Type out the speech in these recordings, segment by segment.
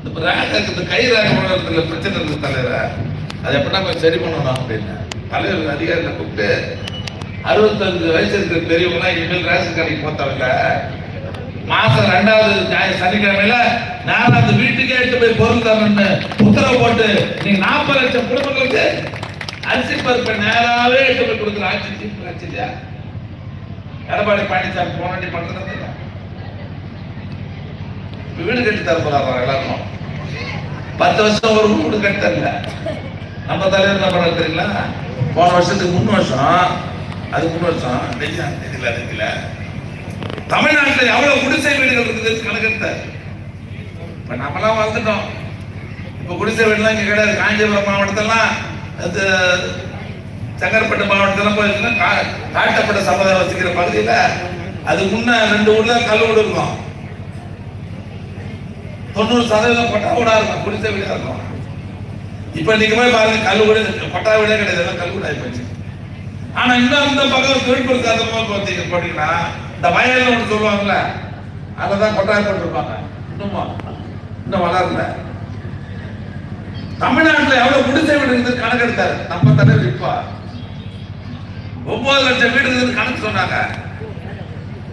இந்த ரேக இந்த கை ரேக உணர்றதுல பிரச்சனை இருக்கு தலைவர. அதை எப்படின்னா கொஞ்சம் சரி பண்ணணும் அப்படின்னு. தலைவர் அதிகாரியில் கூப்பிட்டு அறுபத்தஞ்சு வயசு இருக்கிற பெரியவங்களாம் இனிமேல் ரேஷன் கடைக்கு போத்தவங்க. மாசம் ரெண்டாவது ஞாயிறு சனிக்கிழமையில நான் அந்த வீட்டுக்கே எட்டு போய் பொருள் தரணும்னு உத்தரவு போட்டு நீங்க நாற்பது லட்சம் குடும்பங்களுக்கு அரிசி பருப்பை நேராவே எட்டு போய் கொடுக்குற ஆட்சி தீர்ப்பு ஆட்சியா எடப்பாடி பழனிசாமி போனாண்டி பண்றது இல்ல. வீடு கட்டி தர போறாங்க எல்லாருக்கும். பத்து வருஷம் ஒரு வீடு கட்டி தரல. நம்ம தலைவர் என்ன பண்ண தெரியுங்களா? போன வருஷத்துக்கு மூணு வருஷம் அது மூணு வருஷம் தெரியல தெரியல தெரியல. தமிழ்நாட்டில் எவ்வளவு குடிசை வீடுகள் இருக்குது கணக்கெடுத்த இப்ப நம்மளாம் வளர்ந்துட்டோம். இப்ப குடிசை வீடுலாம் இங்க கிடையாது. காஞ்சிபுரம் மாவட்டத்தெல்லாம் அது செங்கற்பட்டு மாவட்டத்தில் போயிருந்தா கா- காட்டப்பட்ட சமுதாயம் வச்சுக்கிற பகுதியில் அது முன்ன ரெண்டு ஊர்ல கல் வீடு இருக்கும். தொண்ணூறு சதவீதம் பட்டா வீடா இருக்கும் குடித்த வீடா இருக்கும். இப்ப நீங்க போய் பாருங்க கல் கூட பட்டா வீடே கிடையாது எல்லாம் கல் கூட ஆகி ஆனா இன்னும் இந்த பக்கம் திருப்பூர் சாதமா பார்த்தீங்க போட்டீங்கன்னா இந்த வயல்னு ஒன்று சொல்லுவாங்கல்ல அததான் கொட்டாய் போட்டிருப்பாங்க. இன்னுமா இன்னும் வளரல. தமிழ்நாட்டுல எவ்வளவு குடிசை வீடு இருக்குது கணக்கெடுத்தாரு. நம்ம தலைவர் இப்ப. ஒன்பது லட்சம் வீடு இருக்குது கணக்கு சொன்னாங்க.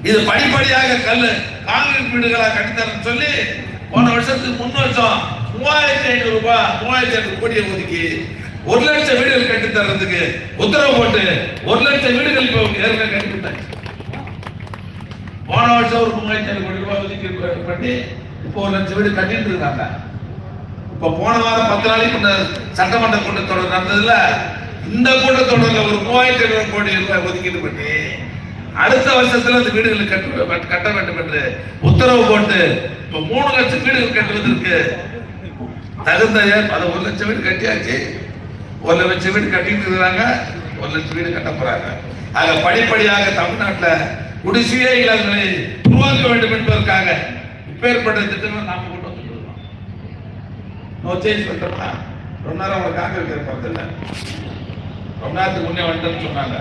இது படிப்படியாக கல் காங்கிரீட் வீடுகளா கட்டித்தரன்னு சொல்லி போன வருஷத்துக்கு முன் வருஷம் மூவாயிரத்தி ஐநூறு ரூபாய் மூவாயிரத்தி ஐநூறு கோடியை ஒதுக்கி ஒரு லட்சம் வீடுகள் கட்டி தர்றதுக்கு உத்தரவு போட்டு ஒரு லட்சம் வீடுகள் இப்போ ஏற்கனவே கட்டி கொடுத்தாச்சு. போன வருஷம் ஒரு மூவாயிரத்தி ஐநூறு கோடி ரூபாய் ஒதுக்கி பண்ணி இப்போ ஒரு லட்சம் வீடு கட்டிட்டு இருக்காங்க. இப்போ போன வாரம் பத்து நாளைக்கு இந்த சட்டமன்ற கூட்டத்தொடர் நடந்ததுல இந்த கூட்டத்தொடரில் ஒரு மூவாயிரத்தி ஐநூறு கோடி ரூபாய் ஒதுக்கீடு பண்ணி அடுத்த வருஷத்துல அந்த வீடுகளை கட்ட கட்ட வேண்டும் என்று உத்தரவு போட்டு இப்ப மூணு லட்சம் வீடுகள் கட்டுவதற்கு தகுந்த ஏற்- அது ஒரு லட்சம் வீடு கட்டியாச்சு. ஒரு லட்சம் வீடு கட்டிட்டு இருக்கிறாங்க ஒரு லட்சம் வீடு கட்ட போறாங்க. ஆக படிப்படியாக தமிழ்நாட்டில் குடிசையே இல்லங்களை உருவாக்க வேண்டும் என்பதற்காக இப்பேற்பட்ட திட்டங்கள் நாம கொண்டு வந்துருக்கோம் நோ சேஞ்ச் பண்றோமா? ரொம்ப நேரம் அவங்க காங்கிரஸ் வைக்கிற ரொம்ப நேரத்துக்கு முன்னே வந்துட்டோம்னு சொன்னாங்க.